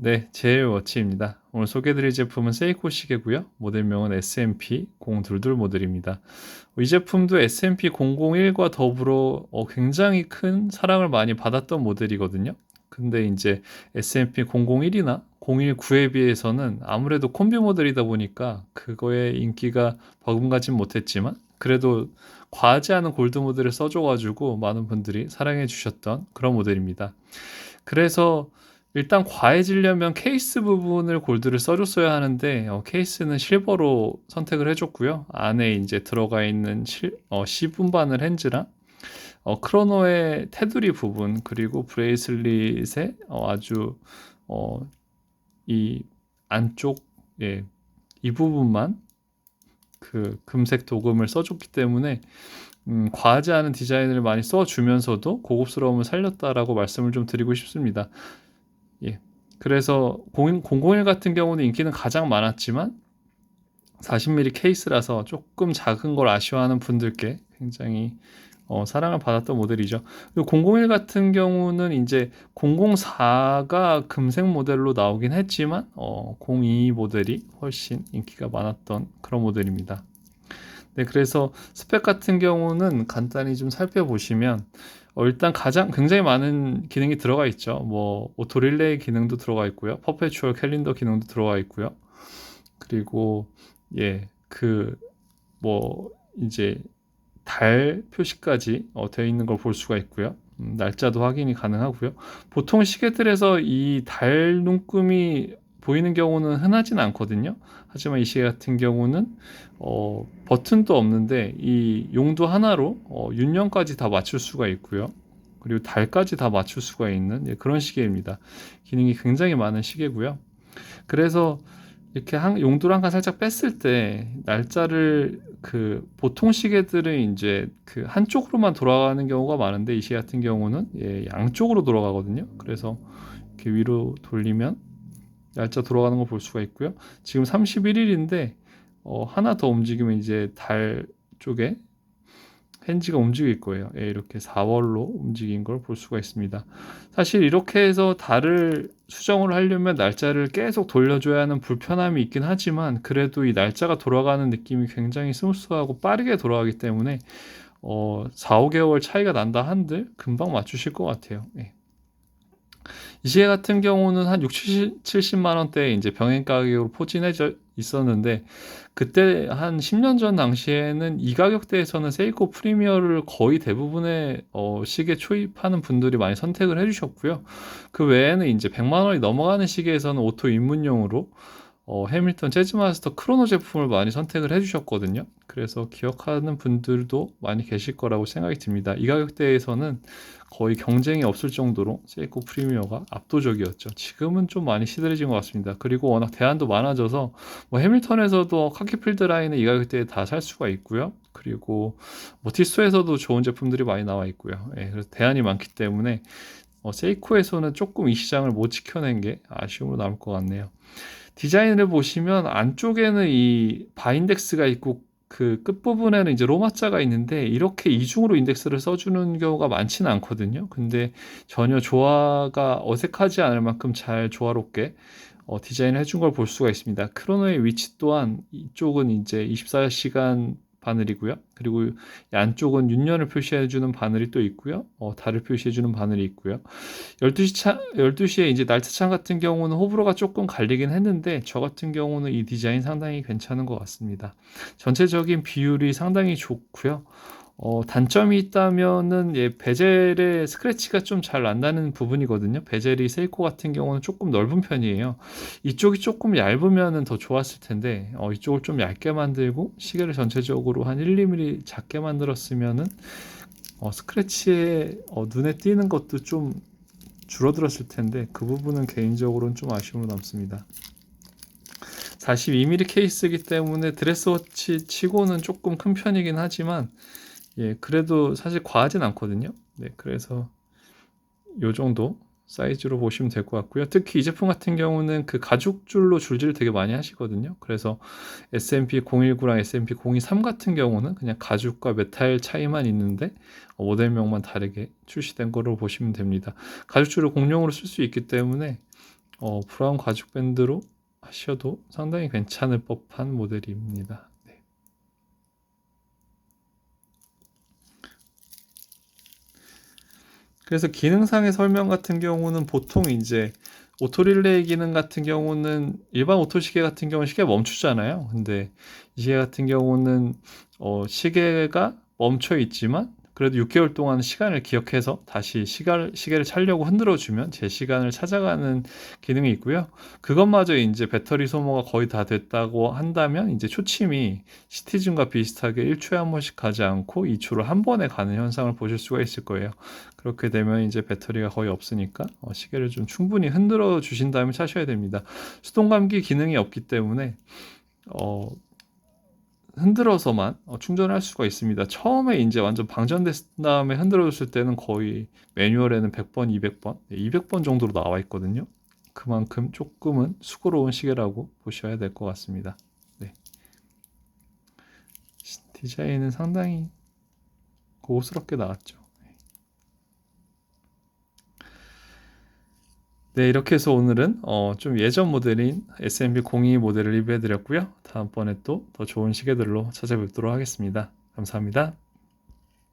네, 제일 워치입니다. 오늘 소개해드릴 제품은 세이코 시계고요. 모델명은 SMP022 모델입니다. 이 제품도 SMP001과 더불어 어, 굉장히 큰 사랑을 많이 받았던 모델이거든요. 근데 이제 SMP001이나 019에 비해서는 아무래도 콤비 모델이다 보니까 그거의 인기가 버금가진 못했지만 그래도 과하지 않은 골드 모델을 써줘가지고 많은 분들이 사랑해 주셨던 그런 모델입니다. 그래서 일단 과해지려면 케이스 부분을 골드를 써줬어야 하는데 어, 케이스는 실버로 선택을 해줬고요. 안에 이제 들어가 있는 실, 어, C분반을 핸즈랑 어, 크로노의 테두리 부분 그리고 브레이슬릿의 어, 아주 어, 이 안쪽 예, 이 부분만 그 금색 도금을 써줬기 때문에 음, 과하지 않은 디자인을 많이 써주면서도 고급스러움을 살렸다라고 말씀을 좀 드리고 싶습니다. 예. 그래서 001 같은 경우는 인기는 가장 많았지만 40mm 케이스라서 조금 작은 걸 아쉬워하는 분들께 굉장히 어, 사랑을 받았던 모델이죠. 그리고 001 같은 경우는 이제 004가 금색 모델로 나오긴 했지만 어, 02 모델이 훨씬 인기가 많았던 그런 모델입니다. 네, 그래서 스펙 같은 경우는 간단히 좀 살펴보시면 어, 일단 가장 굉장히 많은 기능이 들어가 있죠. 뭐 오토 릴레이 기능도 들어가 있고요. 퍼페추얼 캘린더 기능도 들어가 있고요. 그리고 예, 그 뭐 이제 달 표시까지 어, 되어 있는 걸 볼 수가 있고요. 음, 날짜도 확인이 가능하고요. 보통 시계들에서 이 달 눈금이 보이는 경우는 흔하진 않거든요. 하지만 이 시계 같은 경우는 어, 버튼도 없는데 이 용도 하나로 어, 윤년까지 다 맞출 수가 있고요. 그리고 달까지 다 맞출 수가 있는 예, 그런 시계입니다. 기능이 굉장히 많은 시계고요. 그래서 이렇게 한, 용도를 한 칸 살짝 뺐을 때 날짜를 그 보통 시계들은 이제 그 한쪽으로만 돌아가는 경우가 많은데 이 시계 같은 경우는 예, 양쪽으로 돌아가거든요. 그래서 이렇게 위로 돌리면 날짜 돌아가는 걸볼 수가 있고요. 지금 31일인데 어, 하나 더 움직이면 이제 달 쪽에 핸지가 움직일 거예요. 예, 이렇게 4월로 움직인 걸 볼 수가 있습니다. 사실 이렇게 해서 달을 수정을 하려면 날짜를 계속 돌려줘야 하는 불편함이 있긴 하지만 그래도 이 날짜가 돌아가는 느낌이 굉장히 스무스하고 빠르게 돌아가기 때문에 어, 4, 5개월 차이가 난다 한들 금방 맞추실 것 같아요. 예. 이 시계 같은 경우는 한 6, 70 만 원대에 이제 병행 가격으로 포진해져 있었는데 그때 한 10년 전 당시에는 이 가격대에서는 세이코 프리미어를 거의 대부분의 어, 시계 초입하는 분들이 많이 선택을 해주셨고요. 그 외에는 이제 100만 원이 넘어가는 시계에서는 오토 입문용으로 어, 해밀턴 재즈마스터 크로노 제품을 많이 선택을 해주셨거든요. 그래서 기억하는 분들도 많이 계실 거라고 생각이 듭니다. 이 가격대에서는 거의 경쟁이 없을 정도로 세이코 프리미어가 압도적이었죠. 지금은 좀 많이 시들해진 것 같습니다. 그리고 워낙 대안도 많아져서 뭐 해밀턴에서도 카키필드 라인을 이 가격대에 다 살 수가 있고요. 그리고 뭐 티스토에서도 좋은 제품들이 많이 나와 있고요. 예, 그래서 대안이 많기 때문에 어, 세이코에서는 조금 이 시장을 못 지켜낸 게 아쉬움으로 남을 것 같네요. 디자인을 보시면 안쪽에는 이 바인덱스가 있고 그 끝부분에는 이제 로마자가 있는데 이렇게 이중으로 인덱스를 써주는 경우가 많지는 않거든요. 근데 전혀 조화가 어색하지 않을 만큼 잘 조화롭게 어, 디자인을 해준 걸 볼 수가 있습니다. 크로노의 위치 또한 이쪽은 이제 24시간 바늘이고요. 그리고 안쪽은 윤년을 표시해주는 바늘이 또 있고요. 어, 달을 표시해주는 바늘이 있고요. 12시 차, 12시에 이제 날짜창 같은 경우는 호불호가 조금 갈리긴 했는데 저 같은 경우는 이 디자인 상당히 괜찮은 것 같습니다. 전체적인 비율이 상당히 좋고요. 어, 단점이 있다면은 예, 베젤의 스크래치가 좀 잘 난다는 부분이거든요. 베젤이 세이코 같은 경우는 조금 넓은 편이에요. 이쪽이 조금 얇으면은 더 좋았을 텐데 어, 이쪽을 좀 얇게 만들고 시계를 전체적으로 한 1, 2mm 작게 만들었으면은 어, 스크래치에 어, 눈에 띄는 것도 좀 줄어들었을 텐데 그 부분은 개인적으로는 좀 아쉬움으로 남습니다. 42mm 케이스이기 때문에 드레스워치 치고는 조금 큰 편이긴 하지만 예, 그래도 사실 과하진 않거든요. 네, 그래서 요 정도 사이즈로 보시면 될 것 같고요. 특히 이 제품 같은 경우는 그 가죽줄로 줄질을 되게 많이 하시거든요. 그래서 S&P 019랑 S&P 023 같은 경우는 그냥 가죽과 메탈 차이만 있는데 어, 모델명만 다르게 출시된 거로 보시면 됩니다. 가죽줄을 공용으로 쓸 수 있기 때문에 어, 브라운 가죽 밴드로 하셔도 상당히 괜찮을 법한 모델입니다. 그래서 기능상의 설명 같은 경우는 보통 이제 오토릴레이 기능 같은 경우는 일반 오토 시계 같은 경우는 시계 멈추잖아요. 근데 이 시계 같은 경우는 어, 시계가 멈춰 있지만 그래도 6개월 동안 시간을 기억해서 다시 시간, 시계를 차려고 흔들어 주면 제 시간을 찾아가는 기능이 있고요. 그것마저 이제 배터리 소모가 거의 다 됐다고 한다면 이제 초침이 시티즌과 비슷하게 1초에 한 번씩 가지 않고 2초를 한 번에 가는 현상을 보실 수가 있을 거예요. 그렇게 되면 이제 배터리가 거의 없으니까 어, 시계를 좀 충분히 흔들어 주신 다음에 차셔야 됩니다. 수동 감기 기능이 없기 때문에 어, 흔들어서만 어, 충전할 수가 있습니다. 처음에 이제 완전 방전됐 다음에 흔들어줬을 때는 거의 매뉴얼에는 100번, 200번, 200번 정도로 나와 있거든요. 그만큼 조금은 수고로운 시계라고 보셔야 될 것 같습니다. 네. 디자인은 상당히 고급스럽게 나왔죠. 네, 이렇게 해서 오늘은 어, 좀 예전 모델인 S&P 02 모델을 리뷰해 드렸고요. 다음번에 또 더 좋은 시계들로 찾아뵙도록 하겠습니다. 감사합니다.